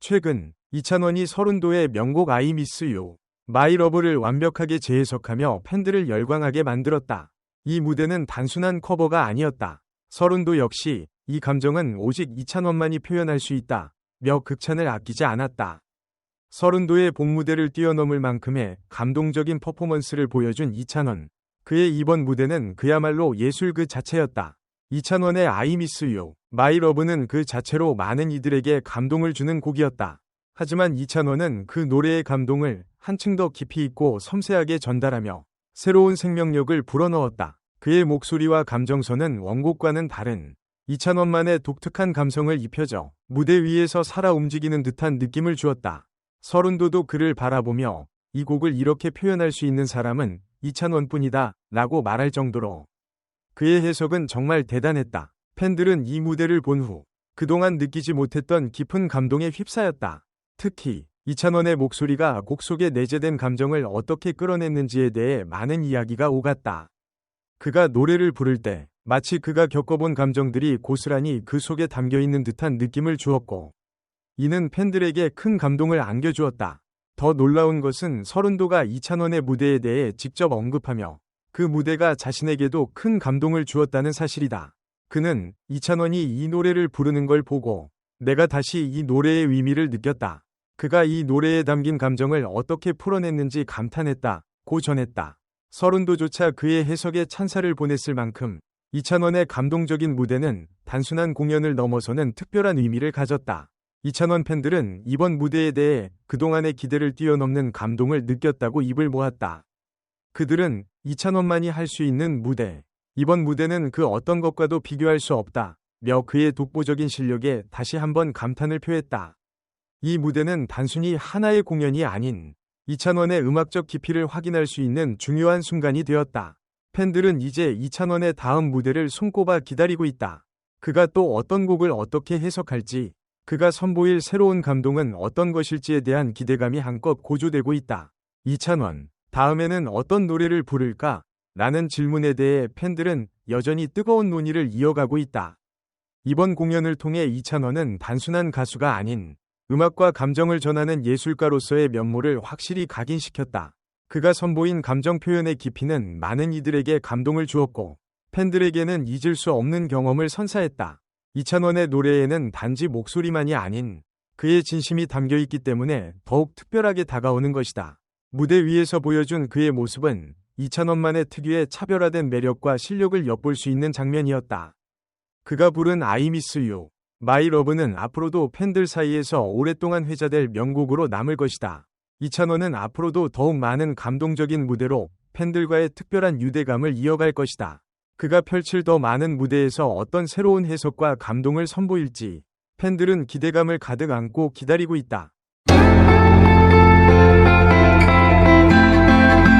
최근 이찬원이 서른도의 명곡 아이 미스 유 마이 러브를 완벽하게 재해석하며 팬들을 열광하게 만들었다. 이 무대는 단순한 커버가 아니었다. 서른도 역시 이 감정은 오직 이찬원만이 표현할 수 있다. 며 극찬을 아끼지 않았다. 서른도의 복무대를 뛰어넘을 만큼의 감동적인 퍼포먼스를 보여준 이찬원. 그의 이번 무대는 그야말로 예술 그 자체였다. 이찬원의 I miss you, My love는 그 자체로 많은 이들에게 감동을 주는 곡이었다. 하지만 이찬원은 그 노래의 감동을 한층 더 깊이 있고 섬세하게 전달하며 새로운 생명력을 불어넣었다. 그의 목소리와 감정선은 원곡과는 다른 이찬원만의 독특한 감성을 입혀져 무대 위에서 살아 움직이는 듯한 느낌을 주었다. 서른도도 그를 바라보며 이 곡을 이렇게 표현할 수 있는 사람은 이찬원뿐이다 라고 말할 정도로 그의 해석은 정말 대단했다. 팬들은 이 무대를 본 후 그동안 느끼지 못했던 깊은 감동에 휩싸였다. 특히 이찬원의 목소리가 곡 속에 내재된 감정을 어떻게 끌어냈는지에 대해 많은 이야기가 오갔다. 그가 노래를 부를 때 마치 그가 겪어본 감정들이 고스란히 그 속에 담겨 있는 듯한 느낌을 주었고 이는 팬들에게 큰 감동을 안겨주었다. 더 놀라운 것은 서른도가 이찬원의 무대에 대해 직접 언급하며 그 무대가 자신에게도 큰 감동을 주었다는 사실이다. 그는 이찬원이 이 노래를 부르는 걸 보고 내가 다시 이 노래의 의미를 느꼈다. 그가 이 노래에 담긴 감정을 어떻게 풀어냈는지 감탄했다. 고 전했다. 서른도조차 그의 해석에 찬사를 보냈을 만큼 이찬원의 감동적인 무대는 단순한 공연을 넘어서는 특별한 의미를 가졌다. 이찬원 팬들은 이번 무대에 대해 그동안의 기대를 뛰어넘는 감동을 느꼈다고 입을 모았다. 그들은 이찬원만이 할 수 있는 무대, 이번 무대는 그 어떤 것과도 비교할 수 없다. 며 그의 독보적인 실력에 다시 한번 감탄을 표했다. 이 무대는 단순히 하나의 공연이 아닌 이찬원의 음악적 깊이를 확인할 수 있는 중요한 순간이 되었다. 팬들은 이제 이찬원의 다음 무대를 손꼽아 기다리고 있다. 그가 또 어떤 곡을 어떻게 해석할지, 그가 선보일 새로운 감동은 어떤 것일지에 대한 기대감이 한껏 고조되고 있다. 이찬원, 다음에는 어떤 노래를 부를까? 라는 질문에 대해 팬들은 여전히 뜨거운 논의를 이어가고 있다. 이번 공연을 통해 이찬원은 단순한 가수가 아닌 음악과 감정을 전하는 예술가로서의 면모를 확실히 각인시켰다. 그가 선보인 감정 표현의 깊이는 많은 이들에게 감동을 주었고 팬들에게는 잊을 수 없는 경험을 선사했다. 이찬원의 노래에는 단지 목소리만이 아닌 그의 진심이 담겨 있기 때문에 더욱 특별하게 다가오는 것이다. 무대 위에서 보여준 그의 모습은 이찬원만의 특유의 차별화된 매력과 실력을 엿볼 수 있는 장면이었다. 그가 부른 I miss you, My love는 앞으로도 팬들 사이에서 오랫동안 회자될 명곡으로 남을 것이다. 이찬원은 앞으로도 더욱 많은 감동적인 무대로 팬들과의 특별한 유대감을 이어갈 것이다. 그가 펼칠 더 많은 무대에서 어떤 새로운 해석과 감동을 선보일지 팬들은 기대감을 가득 안고 기다리고 있다.